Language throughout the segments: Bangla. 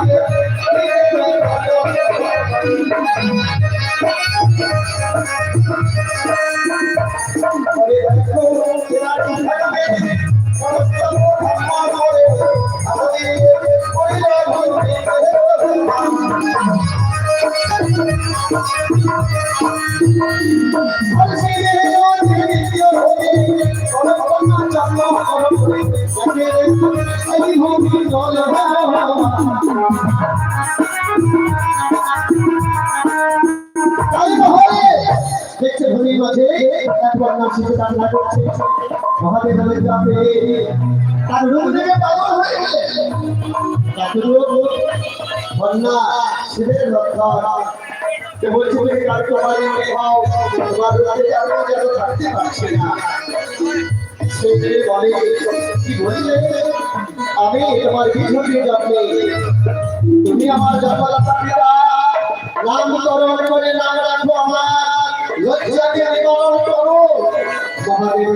Thank you. মহাদেবের চাপে তার রূপ থেকে পাগল হয়ে গেলে তাকে রূপ বন্যা শিবের লক্ষণ সে বলছে তুমি কার তোমার মনে হও তোমার রাতে আমি যেন থাকতে পারছি না সে বলে কি বলছে আমি তোমার বিধুকে জন্মে তুমি আমার জন্মদাতা পিতা নামকরণ করে নাম রাখো আমার লজ্জাকে নিবারণ করো মহাদেব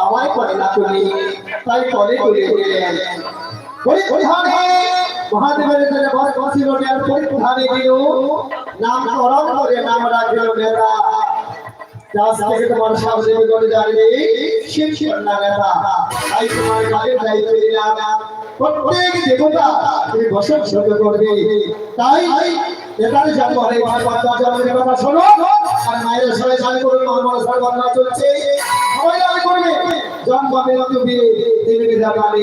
আমায় করে না তুমি, তাই করে করে দিলেন। পরিধানে মহাদেবের জন্য বড় কছিল নেয়ার পরিধানে দিল নামকরণ করে নাম রাখিল নেরা আজ থেকে তোমার সামনে করে জানবে শিব কন্যা নেতা তাই তোমার গাড়ির দায়িত্ব দিলাম প্রত্যেক দেবতা তুমি বসত সহ্য করবে তাই নেতার জন্ম হয় ভাগবত জন্মের কথা শোনো আর মায়ের সবাই জানে করুন মা মনে সর্বনা চলছে সবাই করবে জন্ম মেলা তুমি দেবীকে জানাবে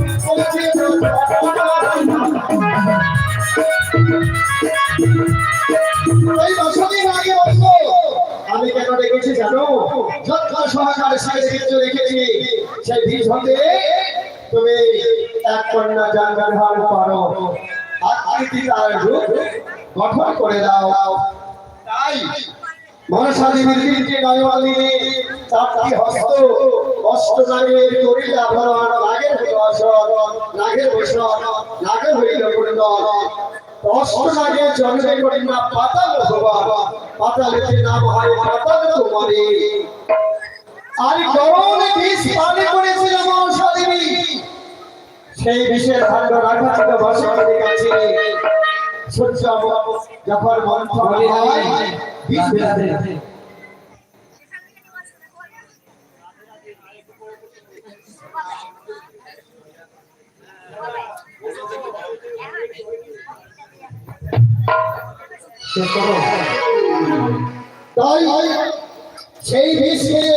যত্ন সহকারে সাইড রেখেছি, সেই বীজ হতে তুমি এক কন্যা জানবার হার পারো আকৃতি তার রূপ গঠন করে দাও? তাই মনসা দেবীর তিনটি নয়মালি, চারটি হস্ত, অষ্ট নাগের করিল আভরণ নাগের হইল আসন নাগের বসন নাগের হইল কুণ্ডল। অষ্ট নাগের জন্মে করি না পাতাল ভগবান পাতালেতে নাম হয় পাতাল তোমারে আর গরমে বিষ পানি করেছিল মনসা দেবী সেই বিষের ভাগ্য রাখা ছিল বসন্তের কাছে সূর্য যখন মন্থন হয় বিষ তাই সেই বিষকে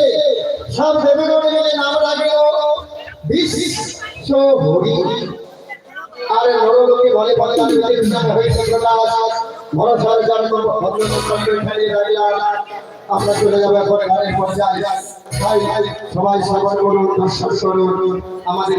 সব দেবগণে নাম রাখল বিশ্ব হরি। আর নরলোকে বলে বলে ভরসার দাঁড়িয়ে আমরা চলে যাব এখন আমাদের